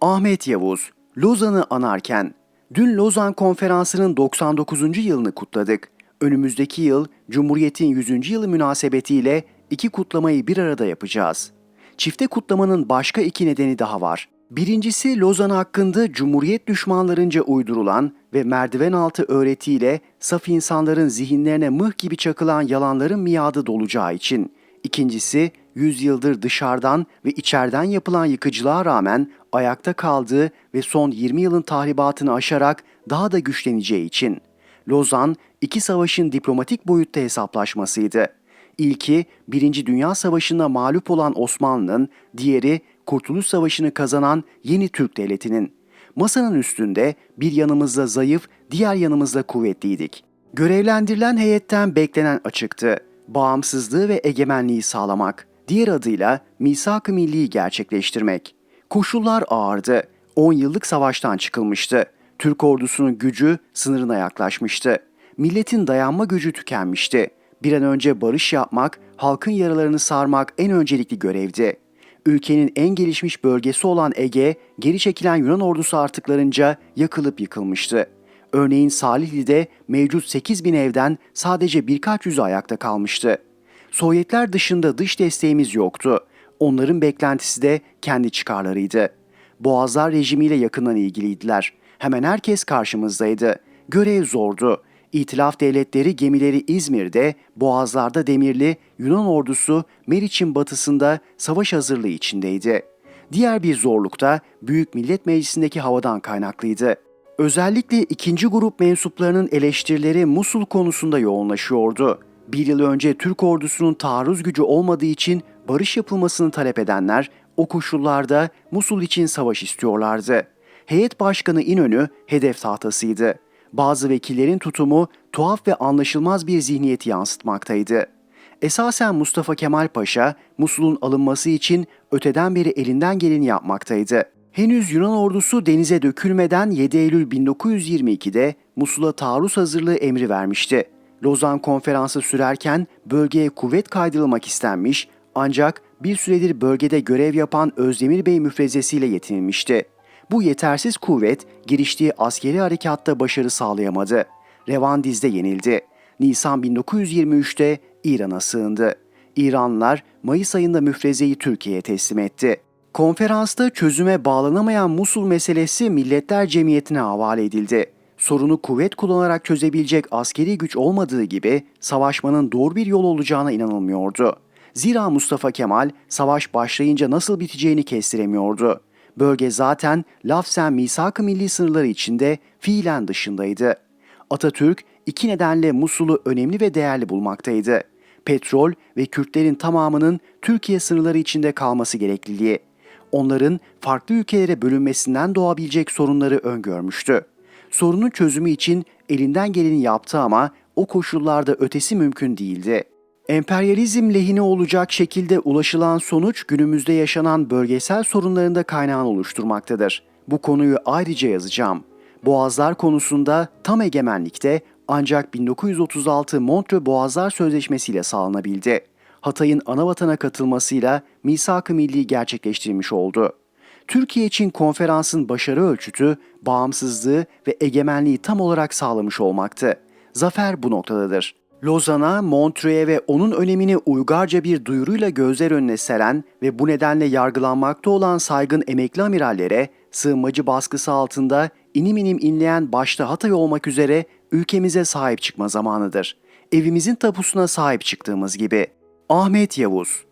Ahmet Yavuz, Lozan'ı anarken, dün Lozan Konferansı'nın 99. yılını kutladık. Önümüzdeki yıl Cumhuriyet'in 100. yılı münasebetiyle iki kutlamayı bir arada yapacağız. Çifte kutlamanın başka iki nedeni daha var. Birincisi Lozan hakkında Cumhuriyet düşmanlarınca uydurulan ve merdiven altı öğretiyle saf insanların zihinlerine mıh gibi çakılan yalanların miadı dolacağı için. İkincisi, 100 yıldır dışarıdan ve içeriden yapılan yıkıcılığa rağmen ayakta kaldığı ve son 20 yılın tahribatını aşarak daha da güçleneceği için. Lozan, iki savaşın diplomatik boyutta hesaplaşmasıydı. İlki, Birinci Dünya Savaşı'nda mağlup olan Osmanlı'nın, diğeri Kurtuluş Savaşı'nı kazanan yeni Türk Devleti'nin. Masanın üstünde bir yanımızda zayıf, diğer yanımızda kuvvetliydik. Görevlendirilen heyetten beklenen açıktı. Bağımsızlığı ve egemenliği sağlamak. Diğer adıyla misak-ı milliyi gerçekleştirmek. Koşullar ağırdı. 10 yıllık savaştan çıkılmıştı. Türk ordusunun gücü sınırına yaklaşmıştı. Milletin dayanma gücü tükenmişti. Bir an önce barış yapmak, halkın yaralarını sarmak en öncelikli görevdi. Ülkenin en gelişmiş bölgesi olan Ege, geri çekilen Yunan ordusu artıklarınca yakılıp yıkılmıştı. Örneğin Salihli'de mevcut 8 bin evden sadece birkaç yüzü ayakta kalmıştı. Sovyetler dışında dış desteğimiz yoktu. Onların beklentisi de kendi çıkarlarıydı. Boğazlar rejimiyle yakından ilgiliydiler. Hemen herkes karşımızdaydı. Görev zordu. İtilaf devletleri gemileri İzmir'de, Boğazlar'da demirli, Yunan ordusu Meriç'in batısında savaş hazırlığı içindeydi. Diğer bir zorluk da Büyük Millet Meclisi'ndeki havadan kaynaklıydı. Özellikle ikinci grup mensuplarının eleştirileri Musul konusunda yoğunlaşıyordu. Bir yıl önce Türk ordusunun taarruz gücü olmadığı için barış yapılmasını talep edenler o koşullarda Musul için savaş istiyorlardı. Heyet Başkanı İnönü hedef tahtasıydı. Bazı vekillerin tutumu tuhaf ve anlaşılmaz bir zihniyeti yansıtmaktaydı. Esasen Mustafa Kemal Paşa Musul'un alınması için öteden beri elinden geleni yapmaktaydı. Henüz Yunan ordusu denize dökülmeden 7 Eylül 1922'de Musul'a taarruz hazırlığı emri vermişti. Lozan konferansı sürerken bölgeye kuvvet kaydırılmak istenmiş ancak bir süredir bölgede görev yapan Özdemir Bey müfrezesiyle yetinilmişti. Bu yetersiz kuvvet giriştiği askeri harekatta başarı sağlayamadı. Revandiz'de yenildi. Nisan 1923'te İran'a sığındı. İranlılar Mayıs ayında müfrezeyi Türkiye'ye teslim etti. Konferansta çözüme bağlanamayan Musul meselesi Milletler Cemiyeti'ne havale edildi. Sorunu kuvvet kullanarak çözebilecek askeri güç olmadığı gibi savaşmanın doğru bir yol olacağına inanılmıyordu. Zira Mustafa Kemal savaş başlayınca nasıl biteceğini kestiremiyordu. Bölge zaten lafzen misak-ı milli sınırları içinde fiilen dışındaydı. Atatürk iki nedenle Musul'u önemli ve değerli bulmaktaydı. Petrol ve Kürtlerin tamamının Türkiye sınırları içinde kalması gerekliliği. Onların farklı ülkelere bölünmesinden doğabilecek sorunları öngörmüştü. Sorunun çözümü için elinden geleni yaptı ama o koşullarda ötesi mümkün değildi. Emperyalizm lehine olacak şekilde ulaşılan sonuç günümüzde yaşanan bölgesel sorunların da kaynağını oluşturmaktadır. Bu konuyu ayrıca yazacağım. Boğazlar konusunda tam egemenlikte ancak 1936 Montreux Boğazlar Sözleşmesi ile sağlanabildi. Hatay'ın ana vatana katılmasıyla misak-ı milli gerçekleştirilmiş oldu. Türkiye için konferansın başarı ölçütü, bağımsızlığı ve egemenliği tam olarak sağlamış olmaktı. Zafer bu noktadadır. Lozan'a, Montreux'e ve onun önemini uygarca bir duyuruyla gözler önüne seren ve bu nedenle yargılanmakta olan saygın emekli amirallere, sığınmacı baskısı altında inim inim inleyen başta Hatay olmak üzere ülkemize sahip çıkma zamanıdır. Evimizin tapusuna sahip çıktığımız gibi. Ahmet Yavuz